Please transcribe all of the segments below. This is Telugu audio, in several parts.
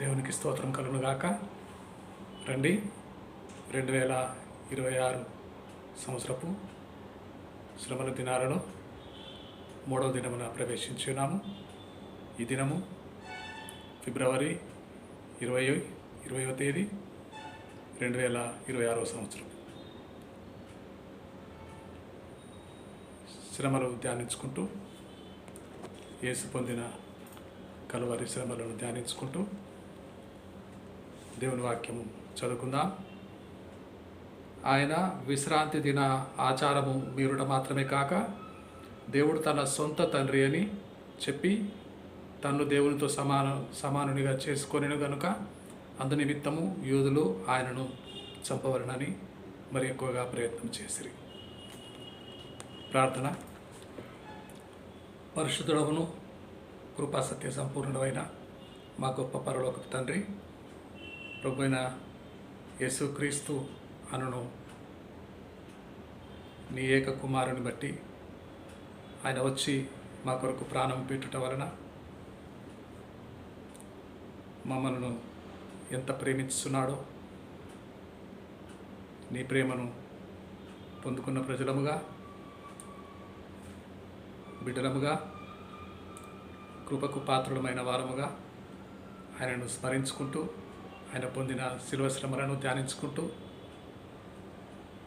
దేవునికి స్తోత్రం కలుగునుగాక. రండి. రెండు వేల ఇరవై ఆరు సంవత్సరపు శ్రమల దినాలలో మూడవ దినమున ప్రవేశించున్నాము ఈ దినము ఫిబ్రవరి ఇరవై ఇరవయో తేదీ రెండు వేల ఇరవై ఆరవ సంవత్సరం. శ్రమలు ధ్యానించుకుంటూ యేసు పొందిన కలువరి శ్రమలను ధ్యానించుకుంటూ దేవుని వాక్యము చదువుకుందాం. ఆయన విశ్రాంతి దిన ఆచారము మీరుట మాత్రమే కాక దేవుడు తన సొంత తండ్రి అని చెప్పి తన్ను దేవునితో సమాన సమానునిగా చేసుకొనిను గనుక అందు నిమిత్తము యూదులు ఆయనను చంపవలనని మరి ఎక్కువగా ప్రయత్నం చేసిరి. ప్రార్థన. పరిశుద్ధుడవును కృపా సత్య సంపూర్ణమైన మా గొప్ప పరలోక తండ్రి ప్రభు యేసుక్రీస్తు అనును నీ ఏక కుమారుని బట్టి ఆయన వచ్చి మా కొరకు ప్రాణం పెట్టుట వలన మమ్మల్ని ఎంత ప్రేమిస్తున్నాడో నీ ప్రేమను పొందుకున్న ప్రజలముగా బిడ్డలముగా కృపకు పాత్రులమైన వారముగా ఆయనను స్మరించుకుంటూ ఆయన పొందిన శిల్వ శ్రమలను ధ్యానించుకుంటూ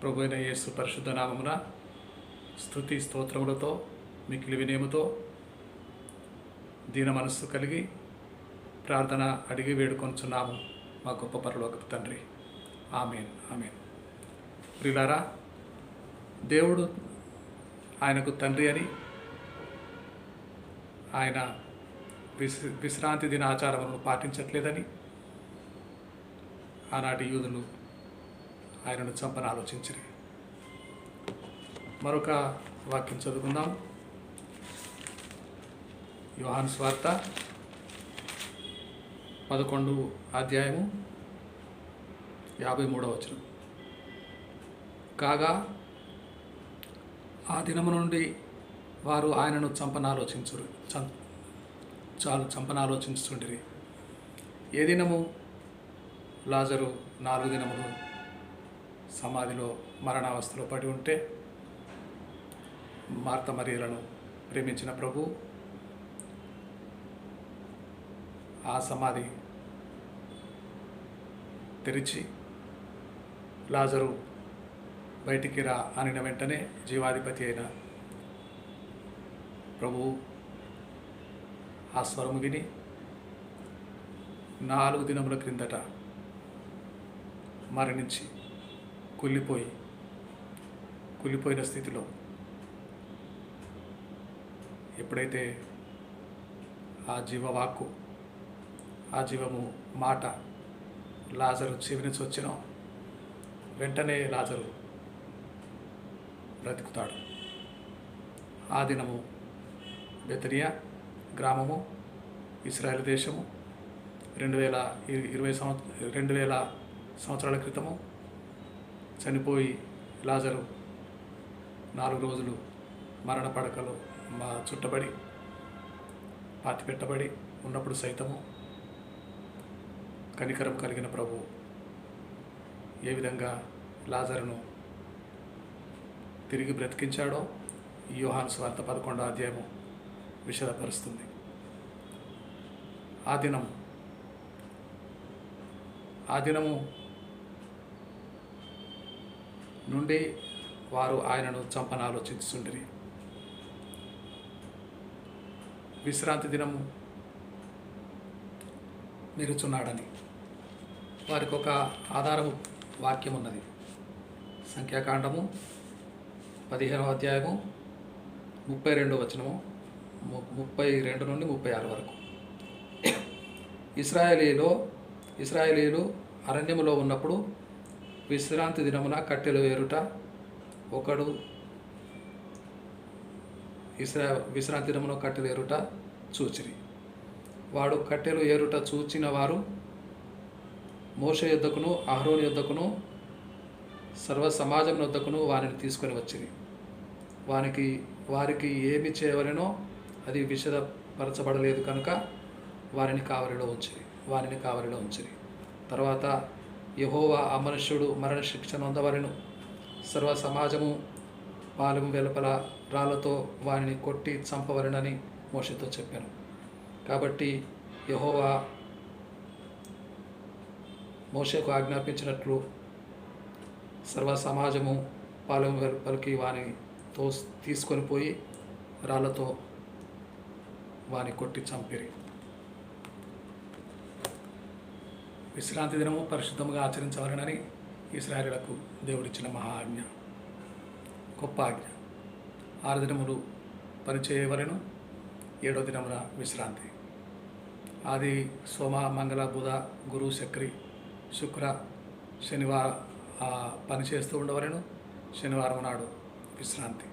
ప్రభు అయిన యేసు పరిశుద్ధ నామమున స్థుతి స్తోత్రములతో మిక్కిలి వినయముతో దీన మనస్సు కలిగి ప్రార్థన అడిగి వేడుకొంచున్నాము మా గొప్ప పరలోక తండ్రి. ఆమెన్. ఆమెన్. ప్రిలారా దేవుడు ఆయనకు తండ్రి అని ఆయన విశ్రాంతి దిన ఆచారములను పాటించట్లేదని ఆనాటి యూదులు ఆయనను చంపని ఆలోచించరు. మరొక వాక్యం చదువుకుందాం. యోహాన్ స్వార్త పదకొండు అధ్యాయము యాభై మూడవ వచనం. కాగా ఆ దినము నుండి వారు ఆయనను చంపనాలోచించరు చం చాలు చంపనాలోచించుండిరి ఏ దినము? లాజరు నాలుగు దినములు సమాధిలో మరణావస్థలో పడి ఉంటే మార్త మరియలను ప్రేమించిన ప్రభు ఆ సమాధి తెరిచి లాజరు బయటికి రా అనిన వెంటనే జీవాధిపతి అయిన ప్రభువు ఆ స్వరము విని నాలుగు దినముల క్రిందట మరణించి కుళ్ళిపోయి కుళ్ళిపోయిన స్థితిలో ఎప్పుడైతే ఆ జీవవాక్కు ఆ జీవము మాట లాజరు చెవి నుంచి వచ్చినో వెంటనే లాజరు బ్రతుకుతాడు. ఆ దినము బెతనియా గ్రామము ఇస్రాయల్ దేశము రెండు వేల ఇరవై సంవత్సర రెండు వేల సంవత్సరాల క్రితము చనిపోయి లాజరు నాలుగు రోజులు మరణ పడకలో మా చుట్టబడి పాతిపెట్టబడి ఉన్నప్పుడు సైతము కనికరం కలిగిన ప్రభు ఏ విధంగా లాజరును తిరిగి బ్రతికించాడో యూహాన్ స్వార్థ పదకొండో అధ్యాయము విషదపరుస్తుంది. ఆ దినం ఆ దినము నుండి వారు ఆయనను చంపనాలోచించుండిరి విశ్రాంతి దినము నిలుచున్నాడని. వారికి ఒక ఆధారము వాక్యం ఉన్నది సంఖ్యాకాండము పదిహేనవ అధ్యాయము ముప్పై రెండు వచనము ము- ముప్పై రెండు నుండి ముప్పై ఆరు వరకు. ఇస్రాయేలీలో ఇస్రాయేలీలు అరణ్యములో ఉన్నప్పుడు విశ్రాంతి దినమున కట్టెలు వేరుట ఒకడు విశ్రా విశ్రాంతి దినమున కట్టెలు ఏరుట చూచిరి. వాడు కట్టెలు ఏరుట చూచిన వారు మోష యుద్ధకును అహరోని యుద్ధకును సర్వ సమాజం వద్దకును వారిని తీసుకొని వచ్చింది వానికి వారికి ఏమి చేయవలెనో అది విషదపరచబడలేదు కనుక వారిని కావలిలో ఉంచింది వారిని కావలిలో ఉంచిరి. తర్వాత యహోవా ఆ మనుష్యుడు మరణశిక్ష నొందవలను. సర్వ సమాజము పాలెము వెలుపల రాళ్ళతో వారిని కొట్టి చంపవలనని మోషతో చెప్పాను. కాబట్టి యహోవా మోషకు ఆజ్ఞాపించినట్లు సర్వ సమాజము పాలెం వెలుపలికి వాని తో తీసుకొని పోయి రాళ్ళతో వాని కొట్టి చంపిరి. విశ్రాంతి దినము పరిశుద్ధముగా ఆచరించవలనని ఇస్రాయలకు దేవుడిచ్చిన మహా ఆజ్ఞ గొప్ప ఆజ్ఞ. ఆరు దినములు పనిచేయవలను ఏడో దినమున విశ్రాంతి. ఆది సోమ మంగళ బుధ గురు శక్రి శుక్ర శనివారం పని చేస్తూ ఉండవలను శనివారం నాడు విశ్రాంతి.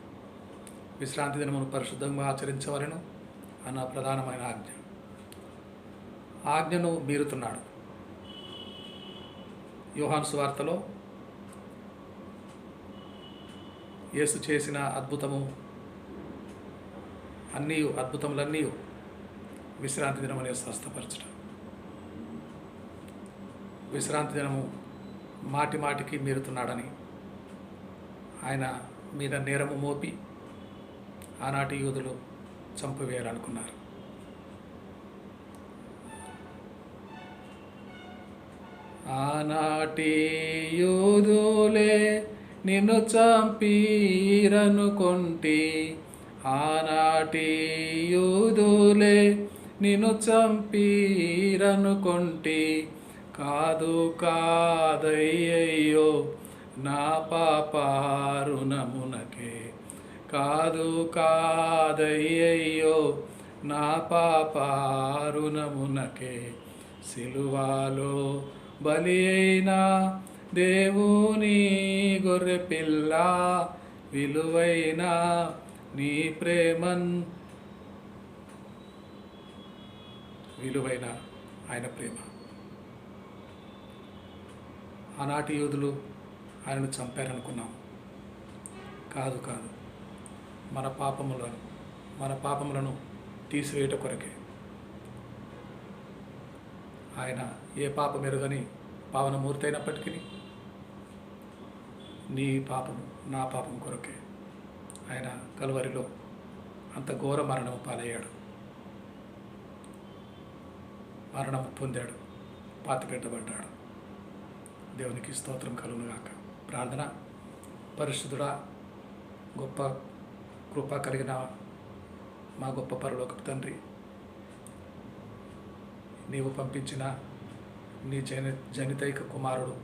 విశ్రాంతి దినమును పరిశుద్ధంగా ఆచరించవలను అన్న ప్రధానమైన ఆజ్ఞ. ఆజ్ఞను మీరుతున్నాడు. యోహాను సువార్తలో యేసు చేసిన అద్భుతము అన్నీ అద్భుతములన్నీ విశ్రాంతి దినం అనే స్వస్థపరచడం విశ్రాంతి దినము మాటి మాటికి మీరుతున్నాడని ఆయన మీద నేరము మోపి ఆనాటి యూదులు చంపివేయాలనుకున్నారు. ఆనాటి యూదులే నిన్ను చంపీరనుకుంటి ఆనాటి యూదులే నిన్ను చంపీరనుకుంటి కాదు కాదయ్యయ్యో నా పాపారుణమునకే. కాదు కాదయ్యయ్యో నా పాపారుణమునకే. సిలువాలో బలి అయిన దేవుని గొర్రె పిల్ల విలువైన నీ ప్రేమన్. విలువైన ఆయన ప్రేమ. ఆనాటి యోధులు ఆయనను చంపారనుకున్నాం. కాదు కాదు. మన పాపములను మన పాపములను తీసివేయట కొరకే. ఆయన ఏ పాపం మెరుగని పావనమూర్తి అయినప్పటికీ నీ పాపము నా పాపం కొరకే ఆయన కలువరిలో అంత ఘోర మరణము పాలయ్యాడు. మరణం పొందాడు పాతిపెట్టబడ్డాడు దేవునికి స్తోత్రం కలుగునుగాక ప్రార్థన. పరిశుద్ధుడా గొప్ప కృప కలిగిన మా గొప్ప పరలోక తండ్రి నీవు పంపించిన నీ జన జనితైక కుమారుడు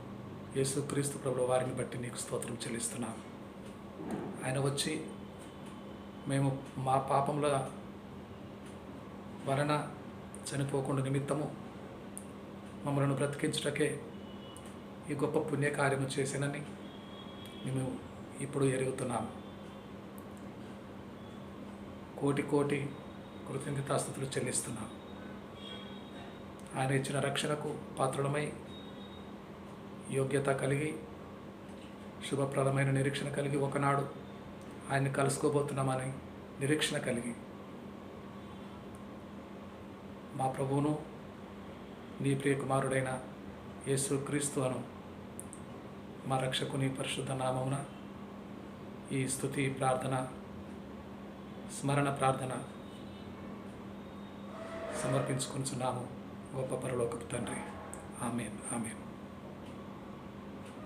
యేసుక్రీస్తు ప్రభుల వారిని బట్టి నీకు స్తోత్రం చెల్లిస్తున్నాను ఆయన వచ్చి మేము మా పాపముల వలన చనిపోకుండా నిమిత్తము మమ్మలను బ్రతికించుటకే ఈ గొప్ప పుణ్యకార్యము చేశానని మేము ఇప్పుడు ఎరుగుతున్నాము కోటి కోటి కృతజ్ఞతాస్థుతులు చెల్లిస్తున్నాము ఆయన ఇచ్చిన రక్షణకు పాత్రులమై యోగ్యత కలిగి శుభప్రదమైన నిరీక్షణ కలిగి ఒకనాడు ఆయన్ని కలుసుకోబోతున్నామని నిరీక్షణ కలిగి మా ప్రభువును నీ ప్రియ కుమారుడైన యేసు క్రీస్తు అను మా రక్షకుని పరిశుద్ధ నామమున ఈ స్థుతి ప్రార్థన స్మరణ ప్రార్థన సమర్పించుకుంటున్నాము గొప్ప పరలోకపు తండ్రి. ఆమెన్ ఆమెన్.